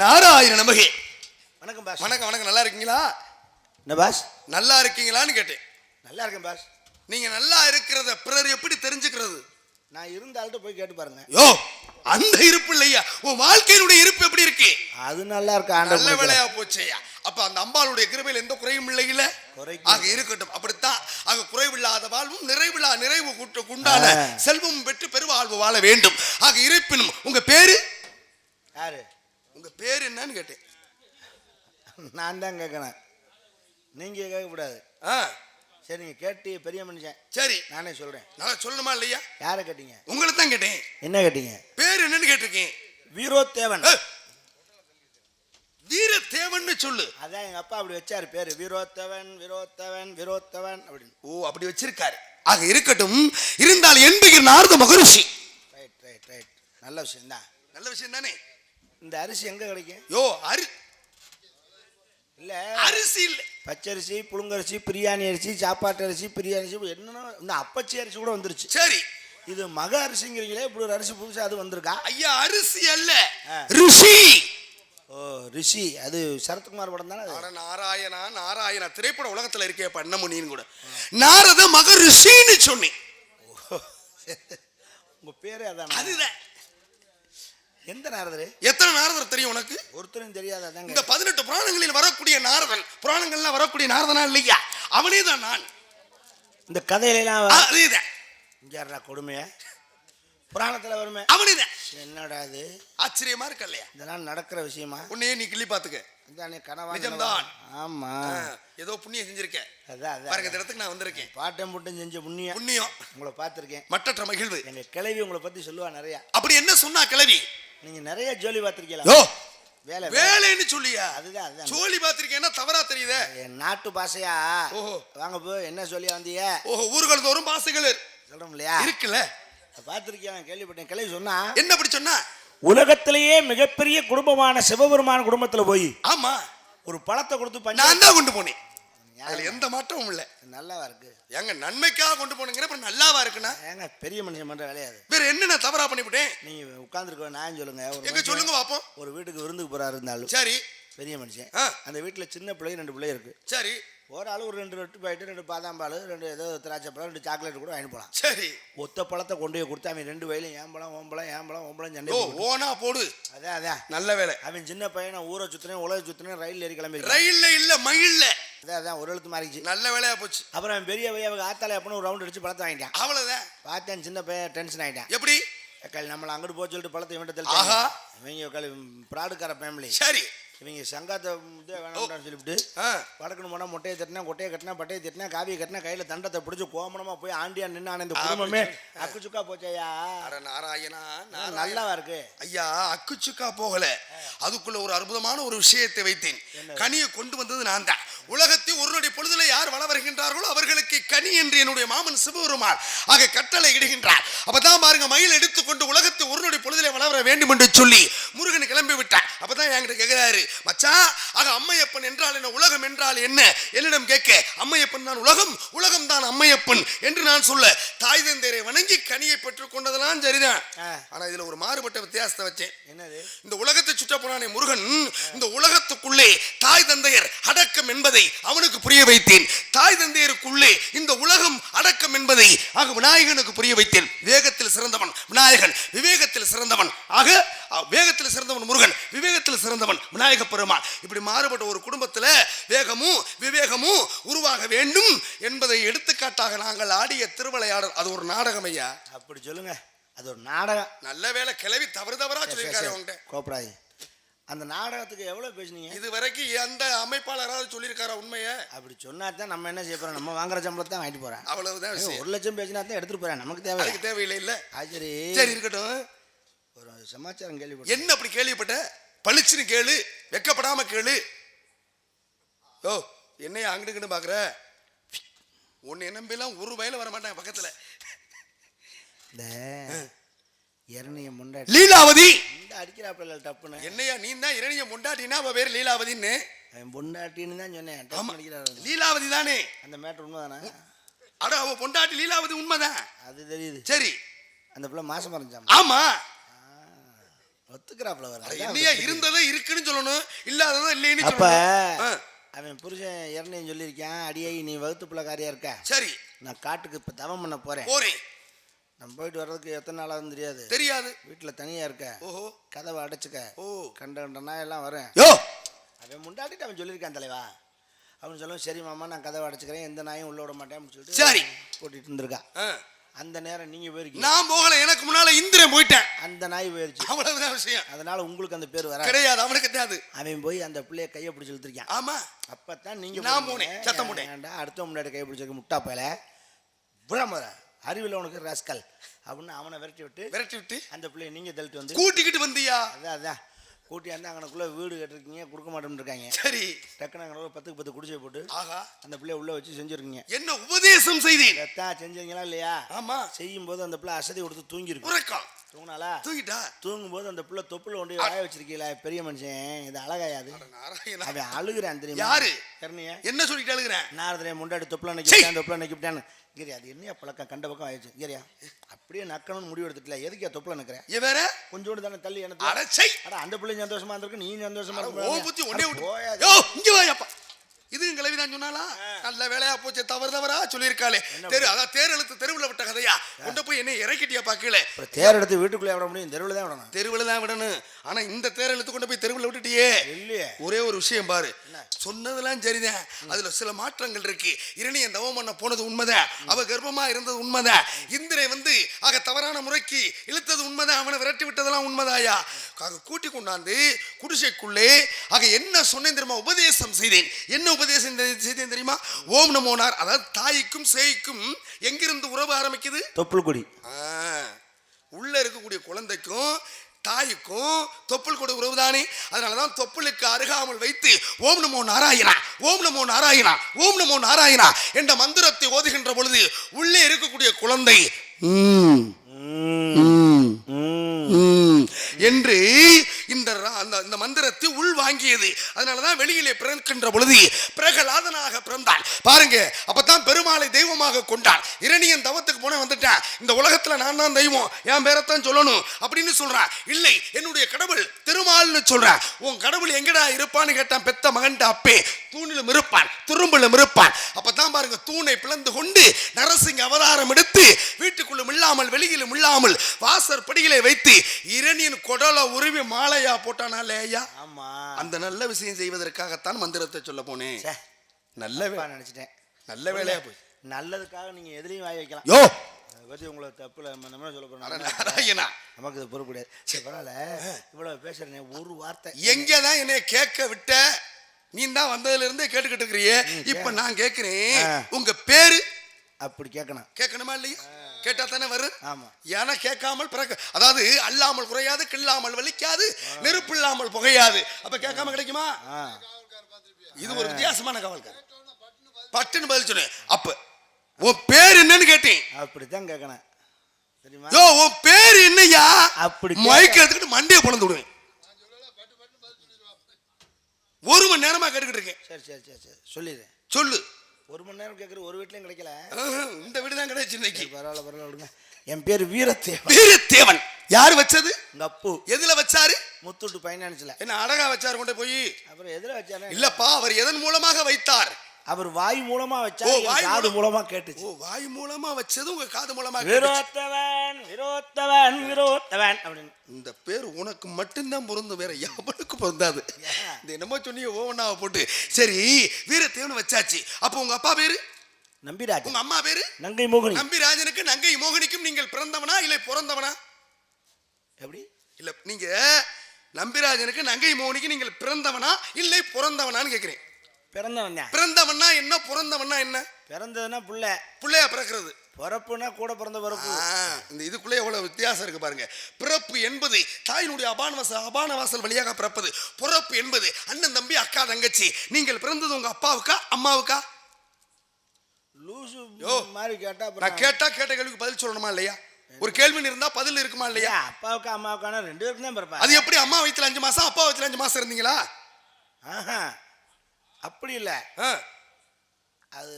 நாராயண நமகே. வணக்கம் பாஸ். வணக்கம் வணக்கம். நல்லா இருக்கீங்களா? என்ன பாஸ்? நல்லா இருக்கீங்களான்னு கேட்டேன். நல்லா இருக்கேன் பாஸ். நீங்க நல்லா இருக்கிறத பிறர் எப்படி தெரிஞ்சுக்கிறது? நான் இருந்த ஆள்கிட்ட போய் கேட்டு பாருங்க. யோ அந்த இருப்பு இல்லையா? உன் வாழ்க்கையினுடைய இருப்பு எப்படி இருக்கு? அது நல்லா இருக்கு நல்ல வேலையா போச்சேயா? அப்ப அந்த அம்பாளுடைய கிருபையில் எந்த குறையும் இல்லையில ஆக இருக்கட்டும். அப்படித்தான். ஆக குறைவில்லாத வாழ்வும் நிறைவில்லா நிறைவு கூட்ட உண்டான. செல்வம் பெற்று பெருவாழ்வு வாழ வேண்டும். ஆக இருப்பினும் உங்க பேரு? யாரு? பேரு என்னன்னு கேட்டேன். நான் தான் கேட்கணும். நீங்க கேட்கக்கூடாது. ஆ, சரி நீங்க கேட்டு பெரிய மனுஷன். சரி. நானே சொல்றேன். நல்லா சொல்லணுமா இல்லையா? யாரை கேட்டீங்க? உங்களை தான் கேட்டேன். என்ன கேட்டீங்க? பேர் என்னன்னு கேட்டிருக்கேன். வீரோத்தேவன். ஏ, வீரத்தேவன்னு சொல்லு. அதான் எங்க அப்பா அப்படி வச்சாரு பேரு. வீரோத்தவன் வீரோத்தவன் வீரோத்தவன் அப்படின்னு. ஓ அப்படி வச்சிருக்காரு. ஆக இருக்கட்டும் இருந்தால் என்பகிர் Narada Maharishi. Right right right நல்ல விஷயம் தான் நல்ல விஷயம் தானே இந்த அரிசி எங்க கிடைக்கும்? யோ அரி இல்ல. அரிசி இல்ல. பச்சரிசி புழுங்கரிசி பிரியாணி அரிசி சாப்பாட்டு அரிசி பிரியாணி அரிசி என்னென்ன இந்த அப்பச்சி அரிசி கூட வந்துருச்சு. சரி. இது மக அரிசிங்கிறீங்களே இப்படி ஒரு அரிசி புதுசா அது வந்திருக்கா? ஐயா அரிசி அல்ல. ரிஷி. ஓ ரிஷி. அது சரத்குமார் படம் தானே நாராயணா நாராயணா. திரைப்பட உலகத்துல இருக்கே பண்ணமுனின்னு கூட. நாரத மகரிஷின்னு சொன்னேன். உங்க பேரே அதான்? அதுதான். எந்த நாரதரு? எத்தனை நாரதர் தெரியும் உனக்கு? ஒருத்தரும் தெரியாத இந்த பதினெட்டு புராணங்களில் வரக்கூடிய நாரதன் புராணங்கள்ல வரக்கூடிய நாரதனா இல்லையா? அவனே தான் நான். இந்த கதையிலாம் அதேதான். இங்கேறா கொடுமைய? புராணத்துல வருமே? அவனே தான் என்னடா இது? ஆச்சரியமா இருக்க இல்லையா? இதெல்லாம் நடக்கிற விஷயமா? உன்னையே நீ கிள்ளி பாத்துக்க இதானே கனவா? நிஜம்தான். ஆமா. ஏதோ புண்ணியம் செஞ்சிருக்க. அதான் பாருங்க இந்த இடத்துக்கு நான் வந்திருக்கேன். பாட்டம் புட்டம் செஞ்ச புண்ணியம். புண்ணியம். உங்களை பார்த்துருக்கேன். மற்றற்ற மகிழ்வு. எங்க கிளவி உங்களை பத்தி சொல்லுவா நிறைய. அப்படி என்ன சொன்னா கிளவி நீங்க நிறைய ஜோலி பார்த்துருக்கீங்களா? வேலை வேலை. வேலைன்னு சொல்லியா? அதுதான் அதுதான். சோழி பாத்திருக்கேன்னா தவறா தெரியுதே? என் நாட்டு பாசையா ஓஹோ. வாங்க போ என்ன சொல்லி வந்தீங்க? ஓஹோ ஊர்கள் தோறும் பாசைகள் சொல்றோம் இல்லையா இருக்குல்ல பார்த்துருக்கேன் கேள்விப்பட்டேன். கிளவி சொன்னா? என்ன அப்படி சொன்னா? உலகத்திலேயே மிகப்பெரிய குடும்பமான சிவபெருமான குடும்பத்துல போய் ஆமா. ஒரு பழத்தை கொடுத்து பஞ்ச நான் தான் கொண்டு போனேன். அதுல எந்த மாற்றமும் இல்ல. நல்லாவா இருக்கு? எங்க நன்மைக்காக கொண்டு போனீங்க அப்புறம் நல்லாவா இருக்குன்னா? ஏங்க பெரிய மனுஷன் பண்ற வேலையாது. வேற என்ன நான் தவறா பண்ணிவிட்டேன்? நீங்க உட்காந்துருக்க நான் சொல்லுங்க. எங்க சொல்லுங்க பாப்போம் ஒரு வீட்டுக்கு விருந்துக்கு போறாரு இருந்தாலும். சரி. பெரிய மனுஷன். அந்த வீட்டுல சின்ன பிள்ளை ரெண்டு பிள்ளை இருக்கு. சரி. ஒரு ஆள் ஒரு ரெண்டு ரெட்டு பாயிட்டு ரெண்டு பாதாம் பால் ரெண்டு ஏதோ திராட்சை பழம் ரெண்டு சாக்லேட் கூட வாங்கி போலாம். சரி. ஒத்த பழத்தை கொண்டு போய் கொடுத்து அவன் ரெண்டு வயலும் ஏம்பழம் ஓம்பளம் ஏம்பழம் ஓம்பளம் சண்டை. ஓனா போடு. அதான் அதான். நல்ல வேலை. அவன் சின்ன பையனை ஊரை சுத்தினேன் உலக சுத்தினேன் ரயில் ஏறி கிளம்பி ரயில்ல இல்ல மயில்ல. அதான் அதான் ஒரு எழுத்து மாறிச்சு நல்ல வேலையா போச்சு. அப்புறம் பெரிய பையன் ஆத்தால எப்பனு ஒரு ரவுண்ட் அடிச்சு பழத்தை வாங்கிட்டான். அவ்வளவுதான். பார்த்தேன் சின்ன பையன் டென்ஷன் ஆகிட்டான் எப்படி? நம்மளை அங்கிட்டு போக சொல்லிட்டு பழத்தை இவன்ட்ட ஆஹா. இவங்க ப்ராடுக்கார ஃபேமிலி சரி. இவங்க சங்காத்தை வேணாம்னு சொல்லிவிட்டு ஆ, வடக்குன்னு போனால் மொட்டையை தட்டினா கொட்டையை கட்டினா பட்டையை தட்டினா காவியை கட்டினா கையில் தண்டத்தை பிடிச்சி கோமணமா போய் ஆண்டியா நின்று இந்த குடும்பமே. அக்கு சுக்கா போச்சையா? அட நாராயணா. நல்லாவா இருக்கு? ஐயா அக்குச்சுக்கா போகல. அதுக்குள்ள ஒரு அற்புதமான ஒரு விஷயத்தை வைத்தேன். கனியை கொண்டு வந்தது நான் தான் உலகத்தை ஒருவருடைய பொழுதுல யார் வள வருகின்றார்களோ அவர்களுக்கு கனி என்று என்னுடைய மாமன் சிவபெருமான் ஆக கட்டளை இடுகின்றார். அப்பதான் பாருங்க மயில் எடுத்துக்கொண்டு உலகத்தை ஒருவருடைய பொழுதிலே வள வர வேண்டும் என்று சொல்லி முருகன் கிளம்பி விட்டார் அப்பதான் என்கிட்ட கேட்கிறாரு மச்சான் ஆக அம்மையப்பன் என்றால் என்ன உலகம் என்றால் என்ன? என்னிடம் கேட்க அம்மையப்பன் தான் உலகம் உலகம் தான் அம்மையப்பன் என்று நான் சொல்ல தாய் தந்தையரை வணங்கி கனியை பெற்றுக் கொண்டதெல்லாம் சரிதான். ஆனா இதுல ஒரு மாறுபட்ட வித்தியாசத்தை வச்சேன். என்னது? இந்த உலகத்தை சுற்ற போனானே முருகன் இந்த உலகத்துக்குள்ளே தாய் தந்தையர் அடக்கம் என்பதை அவனுக்கு புரிய வைத்தேன். தாய் தந்தையருக்குள்ளே இந்த உலகம் அடக்கம் என்பதை ஆக விநாயகனுக்கு புரிய வைத்தேன். வேகத்தில் சிறந்தவன் விநாயகன் விவேகத்தில் சிறந்தவன். ஆக வேகத்தில் சிறந்தவன் முருகன் விவேகத்தில் சிறந்தவன் விநாயக பெருமான் இப்படி மாறுபட்ட ஒரு குடும்பத்துல வேகமும் விவேகமும் உருவாக வேண்டும் என்பதை எடுத்துக்காட்டாக நாங்கள் ஆடிய திருவிளையாடல் அது ஒரு நாடகம் ஐயா. அப்படி சொல்லுங்க. அது ஒரு நாடகம். நல்ல வேளை கிளவி தவறு தவறா சொல்லியிருக்காரு அவங்ககிட்ட கோப்படாது அந்த நாடகத்துக்கு எவ்வளோ பேசுனீங்க? இது வரைக்கும் எந்த அமைப்பாளராவது சொல்லியிருக்காரா உண்மைய? அப்படி சொன்னா தான் நம்ம என்ன செய்ய போறோம்? நம்ம வாங்குற சம்பளத்தை தான் வாங்கிட்டு போறேன் அவ்வளவுதான் ஒரு லட்சம் பேசினா தான் எடுத்துட்டு போறேன். நமக்கு தேவை தேவையில்லை இல்ல. ஆச்சரி. சரி இருக்கட்டும். ஒரு சமாச்சாரம் கேள்விப்பட்டேன். என்ன அப்படி கேள்விப்பட்ட பளிச்சுன்னு கேளு வெக்கப்படாம கேளு. ஓ என்னைய அங்கிட்டு பாக்குற? உன்னை நம்பிலாம் ஒரு வயல வர மாட்டாங்க பக்கத்துல. இந்த இரணிய முண்டாட்டி. லீலாவதி! இந்த அடிக்கிறாப்புல டப்புன்னு என்னையா நீ தான் இரணிய முண்டாட்டினா அவ பேர் லீலாவதின்னு? அவன் பொண்டாட்டின்னு தான் சொன்னேன். டப்பு அடிக்கிறாரு லீலாவதி தானே? அந்த மேட்ரு உண்மைதானே? அட அவ பொண்டாட்டி லீலாவதி உண்மைதான். அது தெரியுது. சரி. அந்த பிள்ளை மாசம் மறைஞ்சாம் ஆமா. ஒத்துக்கிறாப்புல அட வர என்னையா இருந்ததே இருக்குன்னு சொல்ல சொல்லணும் இல்லாததை இல்லைன்னு அப்ப அவன் புருஷன் இறந்தையும் சொல்லியிருக்கான். அடியாகி நீ வகுத்து பிள்ளைக்காரியா இருக்க? சரி. நான் காட்டுக்கு இப்ப தவம் பண்ண போறேன். போறேன் நம்ம போயிட்டு வர்றதுக்கு எத்தனை நாளாகும் தெரியாது. தெரியாது. வீட்டுல தனியா இருக்க. ஓஹோ. கதவை அடைச்சுக்க. ஓ. கண்ட கண்ட நாய் எல்லாம் வரேன். யோ! அவன் முண்டாடிட்டு அவன் சொல்லியிருக்கான் தலைவா. அவன் சொல்லுவான் சரி மாமா நான் கதவை அடைச்சுக்கிறேன். எந்த நாயும் உள்ள விட மாட்டேன். அப்படின்னு சொல்லிட்டு சரி. கூட்டிட்டு இருந்திருக்கா. ஆ, அந்த நேரம் நீங்க போயிருக்கீங்க நான் போகல எனக்கு முன்னால இந்திரன் போயிட்டேன். அந்த நாய் போயிருச்சு அவ்வளவுதான் விஷயம். அதனால உங்களுக்கு அந்த பேர் வர கிடையாது அவனுக்கு தெரியாது. அவன் போய் அந்த பிள்ளைய கையை பிடிச்சி இழுத்துருக்கான். ஆமா. அப்பதான் நீங்க நான். போனேன், சத்தம் போட்டேன். அடுத்த முன்னாடி கை பிடிச்சிருக்க முட்டா பயல? விழாமத அறிவில் உனக்கு ராஸ்கல் அப்படின்னு அவனை விரட்டி விட்டு விரட்டி விட்டு அந்த பிள்ளைய நீங்க தள்ளிட்டு வந்து கூட்டிக்கிட்டு வந்தியா? அதான் அதான். கூட்டி வந்து அங்கனக்குள்ள வீடு கட்டிருக்கீங்க கொடுக்க மாட்டேன்னு இருக்காங்க சரி. டக்குனு அங்கே பத்துக்கு பத்து குடிசை போட்டு ஆகா அந்த பிள்ளைய உள்ள வச்சு செஞ்சிருக்கீங்க. என்ன உபதேசம் எத்தான் செஞ்சீங்களா இல்லையா? ஆமா. செய்யும் போது அந்த பிள்ளை அசதி கொடுத்து தூங்கிருக்கு தூங்கினாலா தூங்கிட்டா? தூங்கும் போது அந்த பிள்ளை தொப்புல கொண்டு வாய வச்சிருக்கீங்களா பெரிய மனுஷன் இது அழகாயாது. அவன் அழுகுறான் தெரியுமா? யாரு? என்ன சொல்லிட்டு அழுகிறேன் நாரதனே முண்டாடி தொப்புல சீ! நிக்கிட்டான் தொப்புல நிக்கிட்டான் கிரி அது என்னையா பழக்கம்? கண்ட பக்கம் ஆயிடுச்சு. கிரியா அப்படியே நக்கணும்னு முடிவு எடுத்துட்டல. எதுக்கு தொப்புல நிக்கிற? இவன் வேற? கொஞ்சோண்டு தானே தள்ளி எனக்கு அந்த பிள்ளை சந்தோஷமா இருந்திருக்கு நீ சந்தோஷமா இருக்க யோ இங்க வாயப்பா. இது கிளவி தான் சொன்னாலா நல்ல வேலையா போச்சு தவறு தவறா சொல்லியிருக்காளே. தெரு அதான் தேர் எழுத்து தெருவுல விட்ட கதையா? கொண்டு போய் என்ன இறக்கிட்டியா பாக்கல தேர் எடுத்து வீட்டுக்குள்ளே விட முடியும் தெருவில் தான் விடணும். தெருவுல தான் விடணும். ஆனா இந்த தேர் எழுத்து கொண்டு போய் தெருவுல விட்டுட்டியே. இல்லையே. ஒரே ஒரு விஷயம் பாரு. சொன்னதெல்லாம் சரிதான். அதுல சில மாற்றங்கள் இருக்கு. இரணியன் தவம் பண்ண போனது உண்மைதான். அவ கர்ப்பமா இருந்தது உண்மைதான். இந்திரை வந்து ஆக தவறான முறைக்கு இழுத்தது உண்மைதான். அவனை விரட்டி விட்டதெல்லாம் உண்மைதாயா? ஆக கூட்டி கொண்டாந்து குடிசைக்குள்ளே ஆக என்ன சொன்னேன் தெரியுமா? உபதேசம் செய்தேன். என்ன உபதேசம் செய்தேன் தெரியுமா? ஓம் நமோனார் அதாவது தாய்க்கும் சேய்க்கும் எங்கிருந்து உறவு ஆரம்பிக்குது? தொப்புள் கொடி உள்ள இருக்கக்கூடிய குழந்தைக்கும் தாய்க்கும் தொப்புள் கூட உறவுதானே? அதனாலதான் தொப்புளுக்கு அருகாமல் வைத்து ஓம் நமோ நாராயணா ஓம் நமோ நாராயணா ஓம் நமோ நாராயணா என்ற மந்திரத்தை ஓதுகின்ற பொழுது உள்ளே இருக்கக்கூடிய குழந்தை என்று இந்த இந்த மந்திரத்தை வாங்கியது. அதனால அதனாலதான் வெளியிலே பிறக்கின்ற பொழுது பிரகலாதனாக பிறந்தான் பாருங்க அப்பதான் பெருமாளை தெய்வமாக கொண்டான் இரணியன் தவத்துக்கு போன வந்துட்டான் இந்த உலகத்துல நான் தான் தெய்வம் என் பேரத்தான் சொல்லணும் அப்படின்னு சொல்றான் இல்லை என்னுடைய கடவுள் திருமால்னு சொல்றான் உன் கடவுள் எங்கடா இருப்பான்னு கேட்டான். பெத்த மகன்ட்ட அப்பே தூணிலும் இருப்பான் துரும்பிலும் இருப்பான். அப்பதான் பாருங்க தூணை பிளந்து கொண்டு நரசிங்க அவதாரம் எடுத்து வீட்டுக்குள்ளும் இல்லாமல் வெளியிலும் இல்லாமல் வாசற் வைத்து இரணியன் கொடலை உருவி மாலையா போட்டானாலே ஐயா? ஆமா. அந்த நல்ல விஷயம் செய்வதற்காகத்தான் மந்திரத்தை சொல்ல போனேன். நல்ல நினைச்சிட்டேன். நல்ல வேலையா போய் நல்லதுக்காக நீங்க எதுலயும் வாய் வைக்கலாம். யோ! பத்தி உங்களை தப்புல நம்ம சொல்ல போறோம். நமக்கு இது பொறுப்பு கிடையாது. சரி பரவாயில்ல. இவ்வளவு பேசுறேனே ஒரு வார்த்தை. எங்கதான் என்னைய கேட்க விட்ட? நீ தான் வந்ததுல இருந்தே கேட்டுக்கிட்டு இருக்கிறியே. இப்ப நான் கேக்குறேன். உங்க பேரு? அப்படி கேட்கணும். கேட்கணுமா இல்லையா? கேட்டா தானே வரும்? ஆமா. ஏன்னா கேட்காமல் பிறக்க அதாவது அல்லாமல் குறையாது கில்லாமல் வலிக்காது நெருப்பு இல்லாமல் புகையாது. அப்ப கேட்காம கிடைக்குமா? இது ஒரு வித்தியாசமான காவல்கார் பட்டுன்னு பதில் சொன்னேன். அப்ப உன் பேர் என்னன்னு கேட்டேன். அப்படித்தான் கேட்கணும். தெரியுமா? உன் பேர் என்னய்யா? அப்படி மைக் எடுத்துக்கிட்டு மண்டையை பொழந்து விடுவேன். ஒரு மணி நேரமா கேட்டுக்கிட்டு இருக்கேன். சரி சரி சரி சரி. சொல்லிடுறேன் சொல்லு. ஒரு மணி நேரம் கேட்குற ஒரு வீட்லயும் கிடைக்கல. இந்த வீடு தான் கிடைச்சு இன்னைக்கு. பரவாயில்ல பரவாயில்ல விடுங்க. என் பேர் வீரத்தேவன். வீரத்தேவன். யாரு வச்சது? எங்க அப்பு. எதுல வச்சாரு? முத்துட்டு ஃபைனான்ஸ்ல என்ன அழகா வச்சாரு கொண்டு போய்? அப்புறம் எதுல வச்சானே இல்லப்பா அவர் எதன் மூலமாக வைத்தார்? அவர் வாய் மூலமா வச்சா காது மூலம். ஓ கேட்டுச்சு? வாய் மூலமா வச்சது உங்க காது மூலமா. விரோத்தவன் விரோத்தவன் விரோத்தவன் அப்படின்னு. இந்த பேர் உனக்கு மட்டும்தான் பொருந்தும் வேற எவனுக்கு பொருந்தாது. இந்த என்னமோ சொன்னீங்க ஓவனாவை போட்டு. சரி வீரத்தேவன் வச்சாச்சு. அப்போ உங்க அப்பா பேரு? நம்பிராஜ் உங்க அம்மா பேரு? நங்கை மோகினி. நம்பிராஜனுக்கு நங்கை மோகனிக்கும் நீங்கள் பிறந்தவனா இல்லை பிறந்தவனா? எப்படி? இல்ல நீங்க நம்பிராஜனுக்கு நங்கை மோகனிக்கு நீங்கள் பிறந்தவனா இல்லை பிறந்தவனான்னு கேக்குறேன். பிறந்தவன் தான் பிறந்தவனா என்ன பிறந்தவனா என்ன? பிறந்ததுன்னா புள்ள. பிள்ளையா பிறக்கிறது. பிறப்புனா கூட பிறந்த பிறப்பு. இந்த இதுக்குள்ளே எவ்வளவு வித்தியாசம் இருக்கு பாருங்க. பிறப்பு என்பது தாயினுடைய அபானவாச அபானவாசல் வழியாக பிறப்பது. பிறப்பு என்பது அண்ணன் தம்பி அக்கா தங்கச்சி. நீங்கள் பிறந்தது உங்க அப்பாவுக்கா அம்மாவுக்கா? லூசு மாதிரி கேட்டா நான் கேட்டா கேட்ட கேள்விக்கு பதில் சொல்லணுமா இல்லையா? ஒரு கேள்வி இருந்தா பதில் இருக்குமா இல்லையா? அப்பாவுக்கு அம்மாவுக்கான ரெண்டு பேருக்கும் தான் பிறப்பா. அது எப்படி அம்மா வயித்துல அஞ்சு மாசம் அப்பா வயித்துல அஞ்சு மாசம் இருந்தீங்களா? ஆஹா. அப்படி இல்ல. அது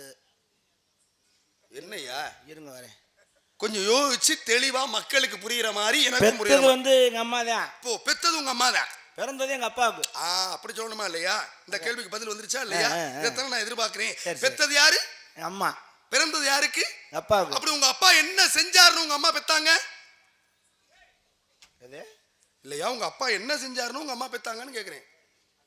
என்னய்யா? இருங்க வரேன். கொஞ்சம் யோசிச்சு தெளிவா மக்களுக்கு புரியுற மாதிரி பெத்தது மாதிரி. வந்து எங்க அம்மா தான் இப்போ பெத்தது உங்க அம்மா தான் பிறந்தது எங்க அப்பாவுக்கு. ஆ அப்படி சொல்லணுமா இல்லையா? இந்த கேள்விக்கு பதில் வந்துருச்சா இல்லையா. இதைத்தானே நான் எதிர்பார்க்கிறேன். பெத்தது யாரு? அம்மா. பிறந்தது யாருக்கு? அப்பாவுக்கு. அப்படி உங்க அப்பா என்ன செஞ்சாருன்னு உங்க அம்மா பெத்தாங்க? இல்லையா? உங்க அப்பா என்ன செஞ்சாருன்னு உங்க அம்மா பெத்தாங்கன்னு கேக்குறேன்.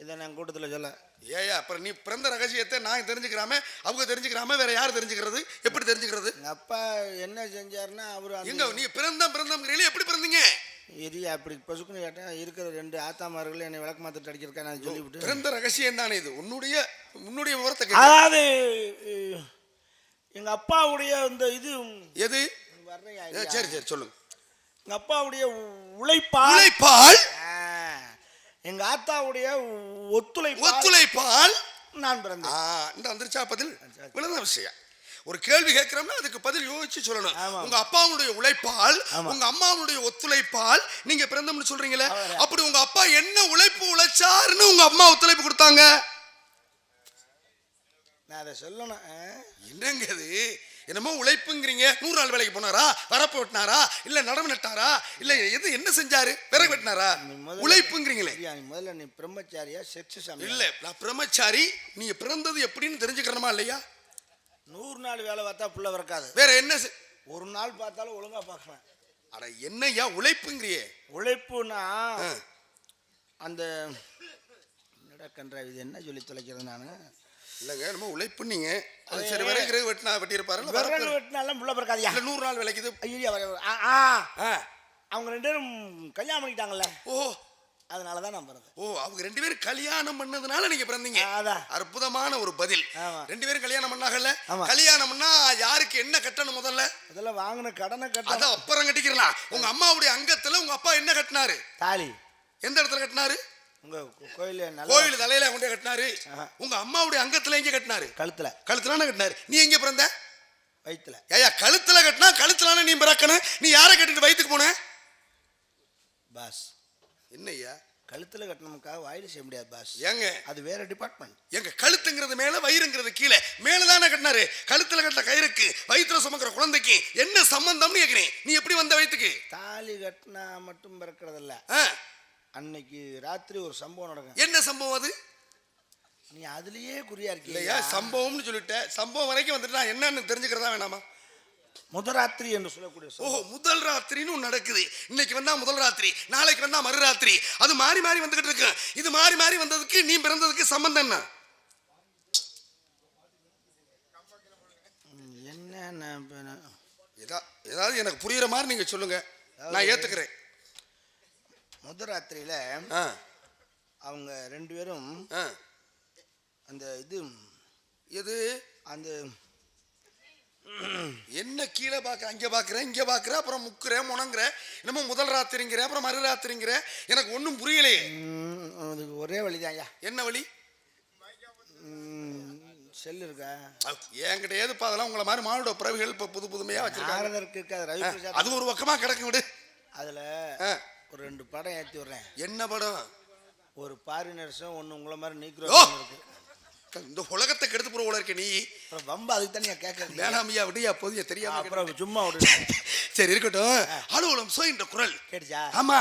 இதை நான் கூட்டத்தில் சொல்ல. ஏயா அப்புறம் நீ பிறந்த ரகசியத்தை நான் தெரிஞ்சுக்கிறாம அவங்க தெரிஞ்சுக்கிறாம வேற யார் தெரிஞ்சுக்கிறது? எப்படி தெரிஞ்சுக்கிறது? அப்பா என்ன செஞ்சாருன்னா அவரு எங்க நீ பிறந்த பிறந்தங்கிறீங்களே எப்படி பிறந்தீங்க? எரி அப்படி பசுக்குன்னு கேட்டா இருக்கிற ரெண்டு ஆத்தாமார்கள் என்னை விளக்கு மாத்திட்டு அடிக்கிறக்கா நான் சொல்லிவிட்டு. பிறந்த ரகசியம் தானே இது? உன்னுடைய உன்னுடைய விவரத்தை அதாவது அஹ், எங்க அப்பாவுடைய இந்த இது எது? சரி சரி சொல்லுங்க. எங்க அப்பாவுடைய உழைப்பா உழைப்பால் எங்க ஆத்தாவுடைய ஒத்துழைப்பா ஒத்துழைப்பால் நான் பிறந்தேன் இந்த வந்துருச்சா பதில் இவ்வளவுதான் விஷயம் ஒரு கேள்வி கேட்கிறோம்னா அதுக்கு பதில் யோசிச்சு சொல்லணும். உங்க அப்பாவுடைய உழைப்பால். உங்க அம்மாவுடைய ஒத்துழைப்பால் நீங்க பிறந்தோம்னு சொல்றீங்களே. அப்படி உங்க அப்பா என்ன உழைப்பு உழைச்சாருன்னு உங்க அம்மா ஒத்துழைப்பு கொடுத்தாங்க நான் அதை சொல்லணும்? என்னங்க இது என்னமோ உழைப்புங்கிறீங்க. நூறு நாள் வேலைக்கு போனாரா? வரப்பு வெட்டினாரா இல்ல நடவு நட்டாரா? இல்ல எது என்ன செஞ்சாரு? விறகு வெட்டினாரா? உழைப்புங்கிறீங்களே. முதல்ல நீ பிரம்மச்சாரியா செக்ஸ் இல்ல நான் பிரம்மச்சாரி. நீங்க பிறந்தது எப்படின்னு தெரிஞ்சுக்கிறணுமா இல்லையா? நூறு நாள் வேலை பார்த்தா புள்ள பிறக்காது. வேற என்ன ஒரு நாள் பார்த்தாலும் ஒழுங்கா பார்க்கலாம். அட என்னய்யா உழைப்புங்கிறியே? உழைப்புனா. அந்த என்னடா கன்றா இது என்ன சொல்லி தொலைக்கிறது நான்? இல்லைங்க நம்ம உழைப்பு நீங்க அது சரி விறகு வெட்டினா வெட்டியிருப்பாரு விரல் வெட்டினாலும் புள்ள பிறக்காதியா நூறு நாள் வேலைக்கு இது ஐயா. அவங்க ரெண்டு பேரும் கல்யாணம் பண்ணிக்கிட்டாங்கல்ல. ஓ. அதனால தான் நான் பிறந்தேன். ஓ அவங்க ரெண்டு பேரும் கல்யாணம் பண்ணதுனால நீங்க பிறந்தீங்க. அதான் அற்புதமான ஒரு பதில். ரெண்டு பேரும் கல்யாணம் பண்ணாங்கல்ல. ஆமா. கல்யாணம்னா யாருக்கு என்ன கட்டணும் முதல்ல? அதெல்லாம் வாங்கின கடனை கட்ட அப்புறம் கட்டிக்கிறலாம். உங்க அம்மாவுடைய அங்கத்துல உங்க அப்பா என்ன கட்டினாரு? தாலி. எந்த இடத்துல கட்டினாரு? உங்க கோயில் கோயில் தலையில கொண்டு கட்டினாரு. உங்க அம்மாவுடைய அங்கத்துல எங்க கட்டினாரு? கழுத்துல. கழுத்துலான கட்டினாரு. நீ எங்க பிறந்த? வயித்துல. ஏயா கழுத்துல கட்டினா கழுத்துலான நீ பிறக்கணும்? நீ யாரை கட்டிட்டு வயித்துக்கு போன? பாஸ். என்னய்யா? கழுத்துல கட்டணமுக்காக வாயில செய்ய முடியாது பாஸ். ஏங்க? அது வேற டிபார்ட்மெண்ட் எங்க கழுத்துங்கிறது மேல வயிறுங்கிறது கீழே. மேலதானே கட்டினாரு. கழுத்துல கட்ட கயிறுக்கு வயிற்றுல சுமக்கிற குழந்தைக்கு என்ன சம்பந்தம்னு கேக்குறேன். நீ எப்படி வந்த வயித்துக்கு? தாலி கட்டினா மட்டும் பிறக்கிறதில்ல. ஆ, அன்னைக்கு ராத்திரி ஒரு சம்பவம் நடக்கும் என்ன சம்பவம் அது? நீ அதுலயே குறியா இல்லையா? இருக்கியா சம்பவம்னு சொல்லிட்ட. சம்பவம் வரைக்கும் வந்துட்டு என்னன்னு தெரிஞ்சுக்கிறதா வேணாமா? முதராத்திரி என்று சொல்லக்கூடிய ஓ சம்பவம். முதல் ராத்திரின்னு நடக்குது. இன்னைக்கு வந்தா முதல் ராத்திரி நாளைக்கு வந்தா மறு ராத்திரி அது மாறி மாறி வந்துகிட்டு இருக்கு. இது மாறி மாறி வந்ததுக்கு நீ பிறந்ததுக்கு சம்பந்தம் என்ன? என்ன ஏதாவது எனக்கு புரியுற மாதிரி நீங்க சொல்லுங்க. நான் ஏத்துக்கிறேன். முதராத்திரியில ஆ, அவங்க ரெண்டு பேரும். அந்த இது எது? அந்த என்ன கீழே பார்க்குற அங்கே பார்க்குறேன் இங்கே பார்க்குற அப்புறம் முக்குறேன் முணங்குற என்னமோ முதல் ராத்திரிங்கிற அப்புறம் மறு ராத்திரிங்கிற எனக்கு ஒன்றும் புரியலையே. அதுக்கு ஒரே வழிதான் ஐயா. என்ன வழி? செல் இருக்கா? அஹ், என்கிட்ட ஏதுப்பா அதெல்லாம் உங்களை மாதிரி மானுட பிறவிகள் இப்போ புது புதுமையாக வச்சிருக்காங்க. அது ஒரு பக்கமாக கிடக்கு விடு. அதுல ஒரு ரெண்டு படம் ஏத்தி விடுறேன். என்ன படம்? ஒரு பாரினர்ஸும் ஒன்று உங்களை மாதிரி! நீக்கிறோம் இருக்கு. இந்த உலகத்தை கெடுத்து போற இருக்க நீ. அப்புறம் வம்ப அதுக்கு தனியா கேட்கறது வேணாமையா விடியா போதிய தெரியாம அப்புறம் சும்மா விடு. சரி இருக்கட்டும். அலுவலம் சோ இந்த குரல். கேட்டுச்சா? ஆமா.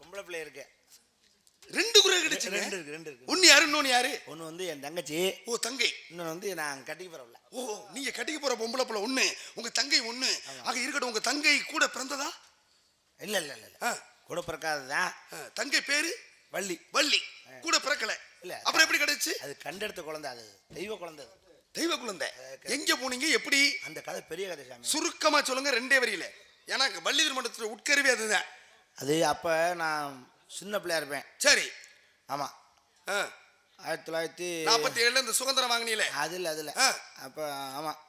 பொம்பளை பிள்ளை இருக்கு. ரெண்டு குரல் கிடைச்சுங்க. ரெண்டு இருக்கு ரெண்டு இருக்கு. ஒன்னு யாரு இன்னொன்னு யாரு? ஒன்று வந்து என் தங்கச்சி. ஓ தங்கை. இன்னொன்று வந்து நான் கட்டிக்கு போறவில்ல ஓ நீங்க கட்டிக்க போற பொம்பளை புள்ள ஒண்ணு உங்க தங்கை ஒண்ணு. ஆக இருக்கட்டும் உங்க தங்கை கூட பிறந்ததா? இல்ல இல்ல இல்ல இல்ல. ஆ, கூட பிறக்காது தான் தங்கை பேரு? வள்ளி. வள்ளி. கூட பிறக்கல. இல்ல. அப்புறம் எப்படி கிடைச்சு? அது கண்டெடுத்த குழந்தை அது தெய்வ குழந்தை. அது. தெய்வ குழந்தை. எங்க போனீங்க? எப்படி? அந்த கதை பெரிய கதை சாமி. சுருக்கமா சொல்லுங்க ரெண்டே வரியில. எனக்கு வள்ளி திருமணத்துல உட்கருவி அதுதான். அது அப்போ நான் சின்ன பிள்ளையா இருப்பேன். சரி. ஆமாம் ஆ, ஆயிரத்தி தொள்ளாயிரத்தி நாற்பத்தி ஏழுல இந்த சுதந்திரம் வாங்கினீல அதில் அதில் ஆ. அப்போ ஆமாம்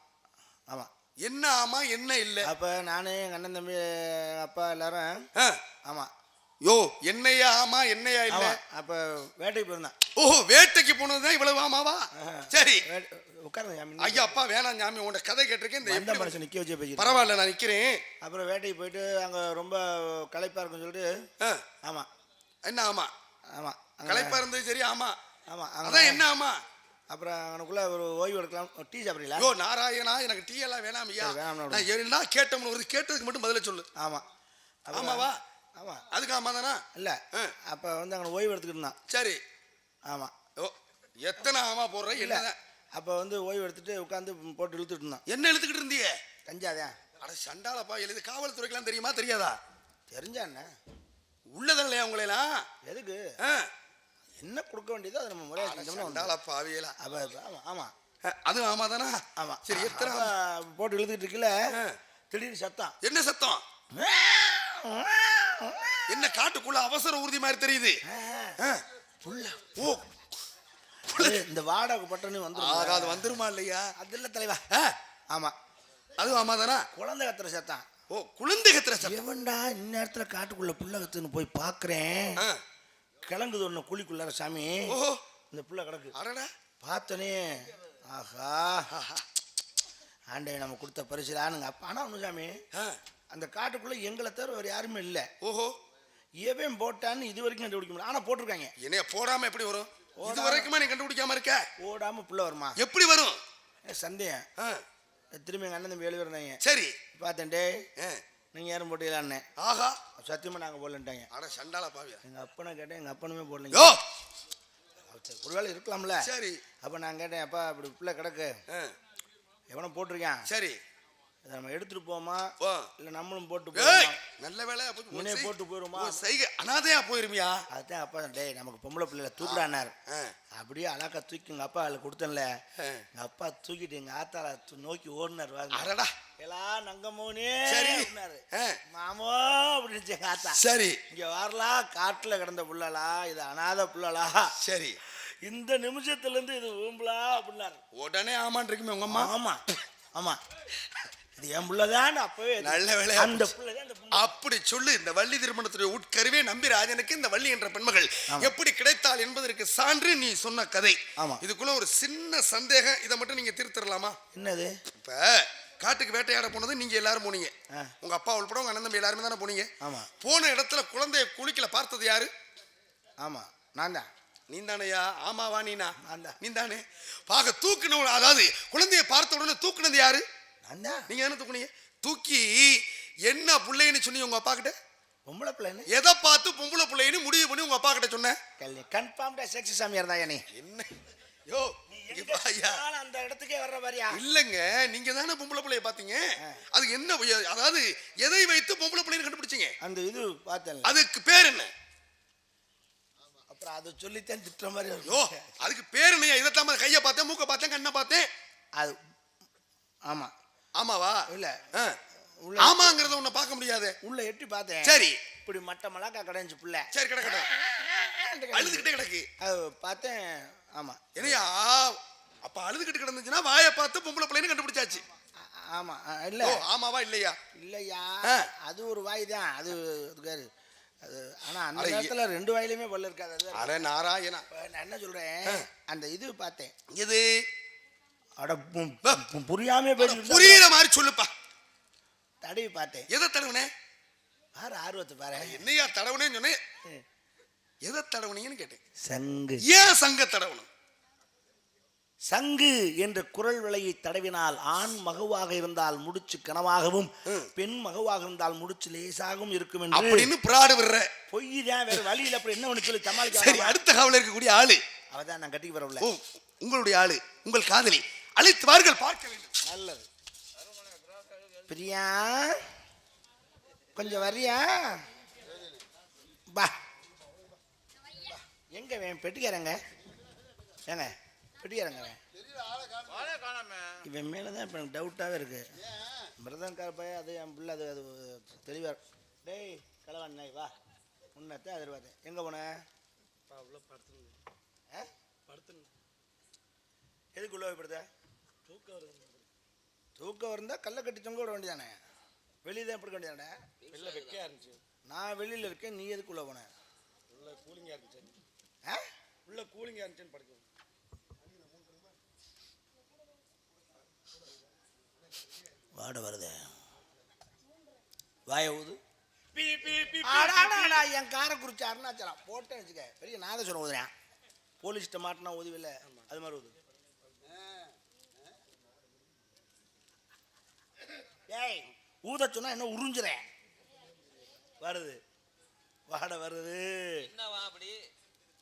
ஆமாம் என்ன ஆமா என்ன இல்ல? அப்போ நான் எங்கள் அண்ணன் தம்பி எங்க அப்பா எல்லாரும் ஆ, ஆமாம் யோ என்னையா ஆமா என்னையா இல்ல? ஆமாம் அப்போ வேட்டைக்கு போயிருந்தேன். ஓஹோ வேட்டைக்கு போனதுதான் இவ்வளவு ஆமாவா? சரி. உட்காருங்க சாமி ஐயா அப்பா வேணாம் ஞாமி உன்ட கதை கேட்டிருக்கேன் இந்த வந்த எப்படி- மனுஷன் நிற்க வச்சு பேசி பரவாயில்ல நான் நிக்கிறேன். அப்புறம் வேட்டைக்கு போயிட்டு அங்கே ரொம்ப களைப்பாக இருக்குன்னு சொல்லிட்டு ஆ, ஆமாம் என்ன ஆமா? ஆமாம் களைப்பா இருந்தது சரி ஆமா. ஆமாம் அதான் என்ன ஆமா? அப்புறம் அங்கனுக்குள்ளே ஒரு ஓய்வு எடுக்கலாம். டீ சாப்பிட்றீங்களா? ஐயோ நாராயணா எனக்கு டீ எல்லாம் வேணாம் ஐயா. நான் என்ன கேட்டோம்னு வருது கேட்டதுக்கு மட்டும் பதில சொல்லு. ஆமாம் ஆமாவா? ஆமா. அதுக்கு ஆமா தானா? இல்ல. அப்ப வந்து அங்கே ஓய்வு எடுத்துக்கிட்டு இருந்தான். சரி. ஆமா. ஓ எத்தனை ஆமா போடுற இல்ல. அப்ப வந்து ஓய்வு எடுத்துட்டு உட்காந்து போட்டு இழுத்துட்டு இருந்தான். என்ன எழுத்துக்கிட்டு இருந்தியே? கஞ்சாதான் அட சண்டாளப்பா எழுது காவல்துறைக்கெல்லாம் தெரியுமா தெரியாதா? தெரிஞ்சா என்ன? உள்ளதா இல்லையா உங்களையெல்லாம் எதுக்கு? ஆ. என்ன கொடுக்க வேண்டியதோ அதை நம்ம முறையாக செஞ்சோம்னா வந்து சண்டாளப்பா அவியலா அப்ப அப்ப ஆமா ஆமா. அது ஆமா தானா ஆமா. சரி எத்தனை? போட்டு இழுத்துட்டு இருக்கல ஆ. திடீர்னு சத்தம். என்ன சத்தம்? என்ன காட்டுக்குள்ள அவசர ஊர்தி மாதிரி தெரியுது. புள்ள ஓ. இந்த வாடகை பட்டனு வந்து ஆகா, அது வந்துருமா இல்லையா? அது இல்ல தலைவா. ஆ. ஆமா. அது ஆமா தானா குழந்தை கத்துற சத்தம். ஓ குழந்தை கத்துற சத்தம். எவன்டா இந்நேரத்துல காட்டுக்குள்ள புள்ள கத்துன்னு போய் பாக்குறேன்? ஆ. கிளங்குது ஒண்ணு குழிக்குள்ளார சாமி. ஓஹோ இந்த புள்ள கிடக்கு. அடடா. பார்த்தனே ஆஹா. ஆண்டை நம்ம கொடுத்த பரிசுலானுங்க அப்ப ஆனா ஒண்ணு சாமி. அந்த காட்டுக்குள்ள எங்களை தவிர வேற யாருமே இல்ல. ஓஹோ. எவன் போட்டான்னு இது வரைக்கும் கண்டுபிடிக்க முடியல. ஆனா போட்டிருக்காங்க. என்னைய போடாம எப்படி வரும்? இது. வரைக்குமா நீ கண்டுபிடிக்காம இருக்க? ஓடாம புள்ள வருமா? எப்படி வரும்? சந்தேகம். திரும்பி எங்க அண்ணன் தம்பி எழுதி இருந்தாங்க சரி. பார்த்தேன் டே ஆ. நீங்க யாரும் போட்டீங்களான்னு ஆஹா. சத்தியமா நாங்க போடலன்ட்டாங்க. அட சண்டாள பாவியா. எங்க அப்பனை கேட்டேன் எங்க அப்பனுமே போடலைங்க. ஒருவேளை இருக்கலாம்ல. சரி. அப்ப நான் கேட்டேன் அப்பா இப்படி பிள்ளை கிடக்கு. எவனோ போட்டிருக்கான். சரி. இதை நம்ம எடுத்துட்டு போமா இல்ல நம்மளும் போட்டு போவோமா? நல்ல வேலை முன்னே போட்டு போயிருமா? செய்கை அனாதையா போயிருமியா? அதுதான் அப்பா டேய் நமக்கு பொம்பளை பிள்ளைல தூக்குடானார். அப்படியே அழகா தூக்கி எங்க அப்பா அதில் கொடுத்தேன்ல. ஆ. எங்க அப்பா தூக்கிட்டு எங்க ஆத்தால நோக்கி ஓடினார் வாங்க எல்லாம் நங்கமோனே சரி. மாமோ அப்படின்னு எங்க ஆத்தா சரி. இங்க வரலாம் காட்டுல கிடந்த புள்ளலா இது அனாதை புள்ளலா. சரி. இந்த நிமிஷத்துல இருந்து இது ஊம்பலா அப்படின்னாரு. உடனே ஆமான் இருக்குமே உங்க அம்மா. ஆமா ஆமா. இது என் புள்ளதான் அப்பவே. நல்ல வேலை அந்த அப்படி சொல்லு இந்த வள்ளி திருமணத்துடைய உட்கருவே நம்பிராஜனுக்கு இந்த வள்ளி என்ற பெண்மகள். எப்படி கிடைத்தாள் என்பதற்கு சான்று நீ சொன்ன கதை. ஆமா. இதுக்குள்ள ஒரு சின்ன சந்தேகம். இதை மட்டும் நீங்க தீர்த்திடலாமா? என்னது? இப்ப காட்டுக்கு வேட்டையாட போனது நீங்க எல்லாரும் போனீங்க. உங்க அப்பா உள்பட உங்க அண்ணன் தம்பி எல்லாருமே தானே போனீங்க. ஆமா. போன இடத்துல குழந்தைய குளிக்கல பார்த்தது யாரு? ஆமா நான் தான். நீ தானையா ஆமாவா நீனா. நீ தானே. பாக தூக்குன அதாவது குழந்தைய பார்த்த உடனே தூக்குனது யாரு? நான் தான். நீங்க தானே தூக்குனீங்க? தூக்கி என்ன புள்ளைன்னு சொன்னீங்க உங்க அப்பா கிட்ட பொம்பளை பிள்ளைன்னு? எதை பார்த்து பொம்பளை பிள்ளைன்னு முடிவு பண்ணி உங்க அப்பா கிட்ட சொன்ன? கல்வி கன்ஃபார்ம்டா செக்ஸ் சாமியார் தான் என்ன யோ இங்க வா ஐயா. நான் அந்த இடத்துக்கே வர்ற மாதிரியா? இல்லங்க நீங்க தானே பொம்பளை பிள்ளைய பாத்தீங்க அது என்ன அதாவது எதை வைத்து பொம்பளை பிள்ளைன்னு கண்டுபிடிச்சீங்க? அந்த இது பார்த்தேன் அதுக்கு பேர் என்ன? அப்புறம் அதை சொல்லித்தான் திட்டுற மாதிரி இருக்கும். அதுக்கு பேர் என்னையா? இதைத்தான் கையை பார்த்தேன் மூக்க பார்த்தேன் கண்ணை பார்த்தேன். அது ஆமா. ஆமாவா? இல்ல. ஆமாங்கிறத உன்னை பார்க்க முடியாது. உள்ள எட்டி பார்த்தேன். சரி. இப்படி மட்ட மலாக்கா கடைஞ்சு புள்ள. சரி கிடக்கட்டும். அழுதுகிட்டே கிடக்கு. அது பார்த்தேன் ஆமா. என்னையா? அப்ப அழுதுகிட்டு கிடந்துச்சுன்னா வாயை பார்த்து பொம்பளை பிள்ளைன்னு கண்டுபிடிச்சாச்சு. ஆமா இல்ல. ஆமாவா இல்லையா? இல்லையா. அது ஒரு வாய் தான். அது அதுக்காரு அது ஆனா அந்த நேரத்துல ரெண்டு வாயிலுமே பல்லு இருக்காது. அட நாராயணா. நான் என்ன சொல்றேன்? அந்த இது பார்த்தேன். இது அட புரியாம போயிட்டு புரியுற மாதிரி சொல்லுப்பா. தடவி பார்த்தேன். எதை தடவுனே? பாரு ஆர்வத்தை பாரு. என்னையா தடவுனேன்னு சொன்னேன். எதை தடவுனீங்கன்னு கேட்டேன். சங்கு. ஏன் சங்க தடவணும்? சங்கு என்ற குரல் விலையை தடவினால் ஆண் மகவாக இருந்தால் முடிச்சு கனவாகவும் பெண் மகவாக இருந்தால் முடிச்சு லேசாகவும் இருக்கும் என்று அப்படின்னு பிராடு விடுற. பொய் தான் வேற வழியில் அப்படி என்ன ஒன்று சொல்லி? சரி சமாளிக்க அடுத்த காவல இருக்கக்கூடிய ஆளு. அவதான் நான் கட்டிக்கு வரவில்லை உங்களுடைய ஆளு உங்கள் காதலி. அழைத்து வார்கள் பார்க்க வேண்டும். நல்லது. பிரியா கொஞ்சம் வரியா? பா. எங்க வேன் பெட்டிக்காரங்க ஏங்க? பெட்டிக்காரங்க அவன். இவன் மேலே தான் இப்போ எனக்கு டவுட்டாகவே இருக்கு. மிருதம் பையன் அது என் பிள்ளை அது அது தெளிவாக டேய் கலவான் நாய் வா. முன்னத்தான் எதிர்பார்த்தேன். எங்கே போன? ஆ? எதுக்குள்ள போய் படுத்த தூக்கம் வருது தூக்கம் இருந்தால் கல்லை கட்டி தொங்க விட வேண்டியதானே? வெளியே தான் படுக்க வேண்டியதானே? வெளில வெக்கையா இருந்துச்சு. நான் வெளியில் இருக்கேன் நீ எதுக்குள்ள போன? உள்ள கூலிங்கா இருந்துச்சு. ஆ? உள்ள கூலிங்கா இருந்துச்சுன்னு படுக்க வாட வருதே. வாய ஊது. பீ பீ பீ அடாடாடா, என் காரை குறிச்சு அருணாச்சலம். போட்டேன் வச்சுக்க. பெரிய நாதஸ்வரம் ஊதுறேன். போலீஸ்கிட்ட மாட்டினா உதவில்ல அது மாதிரி ஊது. ஏய் ஊத சொன்னா என்ன உறிஞ்சுறேன் வருது. வாடை வருது.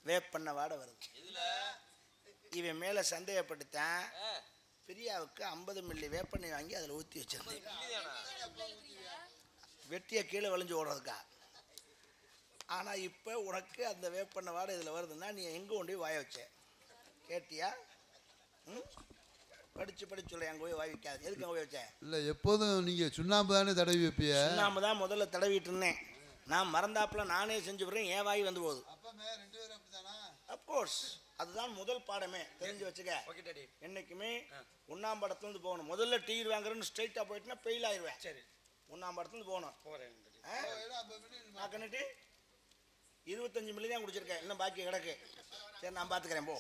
வேப்பெண்ண வாடை வருது. இதுல இவன் மேலே சந்தேகப்பட்டுத்தான் பிரியாவுக்கு ஐம்பது மில்லி வேப்பெண்ணெய் வாங்கி அதில் ஊற்றி வச்சிருந்தேன்? வெட்டியை கீழே வளைஞ்சு ஓடுறதுக்கா? ஆனால் இப்போ உனக்கு அந்த வேப்பெண்ணெய் வாடை இதில் வருதுன்னா நீ எங்கே கொண்டு போய் வாய வச்ச? கேட்டியா? ம்? படித்து படிச்சு சொல்ல எங்கே போய் வாய் வைக்காது. எதுக்கு அங்கே போய் வச்ச? இல்லை எப்போதும் நீங்கள் சுண்ணாம்பு தானே தடவி வைப்பிய? நாம தான் முதல்ல தடவிட்டு இருந்தேன். நான் மறந்தாப்புல நானே செஞ்சு விடுறேன் என் வாய் வந்து போகுது. அப்கோர்ஸ் அதுதான் முதல் பாடமே. தெரிஞ்சு வச்சுக்க. என்னைக்குமே ஒன்றாம் படத்துலேருந்து போகணும். முதல்ல டீர் வாங்குறேன்னு ஸ்ட்ரைட்டாக போயிட்டுனா ஃபெயில் ஆயிடுவேன் சரி. ஒன்றாம் படத்துலேருந்து போகணும். பார்க்கணுட்டு இருபத்தஞ்சு மில்லி தான் குடிச்சிருக்கேன் இன்னும் பாக்கி கிடக்கு. சரி நான் பார்த்துக்கிறேன் போ.